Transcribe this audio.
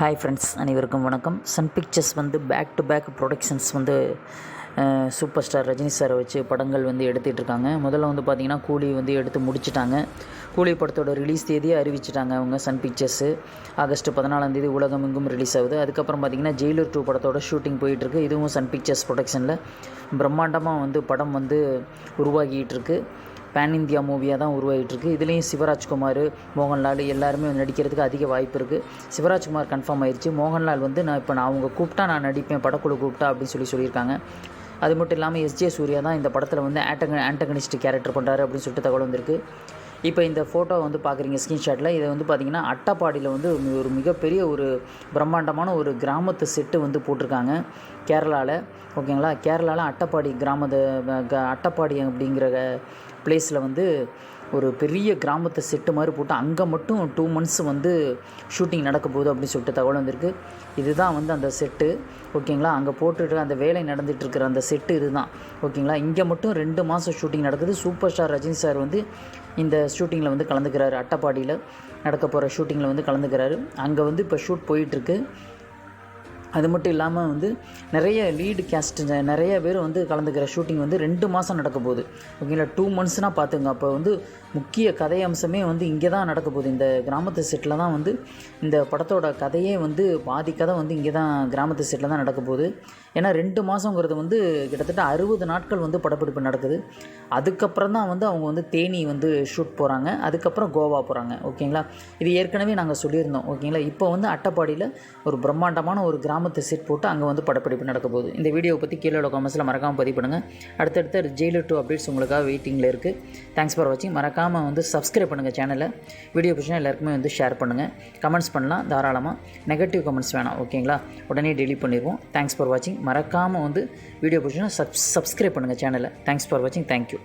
Hi friends அனைவருக்கும் வணக்கம். Sun Pictures வந்து பேக் டு பேக் ப்ரொடக்ஷன்ஸ் வந்து சூப்பர் ஸ்டார் ரஜினி சாரை வச்சு படங்கள் வந்து எடுத்துகிட்டு இருக்காங்க. முதல்ல வந்து பார்த்திங்கன்னா கூலி வந்து எடுத்து முடிச்சிட்டாங்க. கூலி படத்தோட ரிலீஸ் தேதியை அறிவிச்சிட்டாங்க அவங்க சன் பிக்சர்ஸு ஆகஸ்ட் பதினாலாந்தேதி உலகம் எங்கும் ரிலீஸ் ஆகுது. அதுக்கப்புறம் பார்த்திங்கன்னா ஜெயிலர் டூ படத்தோட ஷூட்டிங் போயிட்டுருக்கு இதுவும் சன் பிக்சர்ஸ் ப்ரொடக்ஷனில் பிரம்மாண்டமாக வந்து படம் வந்து உருவாகிட்டு இருக்குது பேன் இந்தியா மூவியாக தான் உருவாகிட்டுருக்கு இதுலேயும் சிவராஜ்குமார் மோகன்லால் எல்லாருமே நடிக்கிறதுக்கு அதிக வாய்ப்பு இருக்குது சிவராஜ்குமார் கன்ஃபார்ம் ஆயிடுச்சு மோகன்லால் வந்து நான் இப்போ நான் அவங்க கூப்பிட்டா நான் நடிப்பேன் படக்குழு கூப்பிட்டா அப்படின்னு சொல்லி சொல்லியிருக்காங்க. அது மட்டும் இல்லாமல் எஸ்ஜே சூர்யா தான் இந்த படத்தில் வந்து ஆண்டக ஆண்டகனிஸ்ட் கேரக்டர் பண்ணுறாரு அப்படின்னு சொல்லிட்டு தகவல் வந்திருக்கு. இப்போ இந்த ஃபோட்டோ வந்து பார்க்குறீங்க ஸ்க்ரீன்ஷாட்டில் இதை வந்து பார்த்திங்கன்னா அட்டப்பாடியில் வந்து ஒரு மிகப்பெரிய ஒரு பிரம்மாண்டமான ஒரு கிராமத்து செட்டு வந்து போட்டிருக்காங்க. கேரளாவில் ஓகேங்களா? கேரளாவில் அட்டப்பாடி கிராமத்து க- அட்டப்பாடி அப்படிங்கிற பிளேஸில் வந்து ஒரு பெரிய கிராமத்தை செட்டு மாதிரி போட்டு அங்கே மட்டும் டூ மந்த்ஸ் வந்து ஷூட்டிங் நடக்க போகுது அப்படின்னு சொல்லிட்டு தகவல் வந்திருக்கு. இதுதான் வந்து அந்த செட்டு ஓகேங்களா? அங்கே போட்டுட்டு அந்த வேலை நடந்துகிட்ருக்கிற இருக்கிற அந்த செட்டு இதுதான் ஓகேங்களா? இங்கே மட்டும் ரெண்டு மாதம் ஷூட்டிங் நடக்குது. சூப்பர் ஸ்டார் ரஜினி சார் வந்து இந்த ஷூட்டிங்கில் வந்து கலந்துக்கிறாரு. அட்டப்பாடியில் நடக்க போகிற ஷூட்டிங்கில் வந்து கலந்துக்கிறாரு. அங்கே வந்து இப்போ ஷூட் போயிட்டுருக்கு. அது மட்டும் இல்லாமல் வந்து நிறைய லீடு கேஸ்ட் நிறைய பேர் வந்து கலந்துக்கிற ஷூட்டிங் வந்து ரெண்டு மாதம் நடக்க போகுது. ஓகேங்களா? டூ மந்த்ஸ்னால் பார்த்துங்க அப்போ வந்து முக்கிய கதை அம்சமே வந்து இங்கே தான் நடக்க போகுது. இந்த கிராமத்து செட்டில் தான் வந்து இந்த படத்தோட கதையே வந்து பாதி கதை வந்து இங்கே தான் கிராமத்து செட்டில் தான் நடக்க போகுது. ஏன்னா ரெண்டு மாதங்கிறது வந்து கிட்டத்தட்ட அறுபது நாட்கள் வந்து படப்பிடிப்பு நடக்குது. அதுக்கப்புறம் தான் வந்து அவங்க வந்து தேனி வந்து ஷூட் போகிறாங்க அதுக்கப்புறம் கோவா போகிறாங்க ஓகேங்களா? இது ஏற்கனவே நாங்கள் சொல்லியிருந்தோம். ஓகேங்களா? இப்போ வந்து அட்டப்பாடியில் ஒரு பிரம்மாண்டமான ஒரு கிராமத்தை செட் போட்டு அங்கே வந்து படப்பிடிப்பு நடக்க போகுது இந்த வீடியோவை பற்றி கீழே உள்ள காமெண்ட்ஸில் மறக்காமல் பதிவு பண்ணுங்கள் அடுத்தடுத்த ஜெயிலர் டூ அப்டேட்ஸ் உங்களுக்காக வெயிட்டிங்கில் இருக்குது தேங்க்ஸ் ஃபார் வாட்சிங் மறக்காமல் வந்து சப்ஸ்கிரைப் பண்ணுங்கள் சேனலை வீடியோ பிடிச்சா எல்லாருக்குமே வந்து ஷேர் பண்ணுங்கள் கமெண்ட்ஸ் பண்ணலாம் தாராளமாக நெகட்டிவ் கமெண்ட்ஸ் வேணாம் ஓகேங்களா உடனே டெலிட் பண்ணிடுவோம். தேங்க்ஸ் ஃபார் வாட்சிங் மறக்காமல் வந்து வீடியோ பிடிச்சா சப் சப்ஸ்கிரைப் பண்ணுங்கள் சேனலை தேங்க்ஸ் ஃபார் வாட்சிங் தேங்க்யூ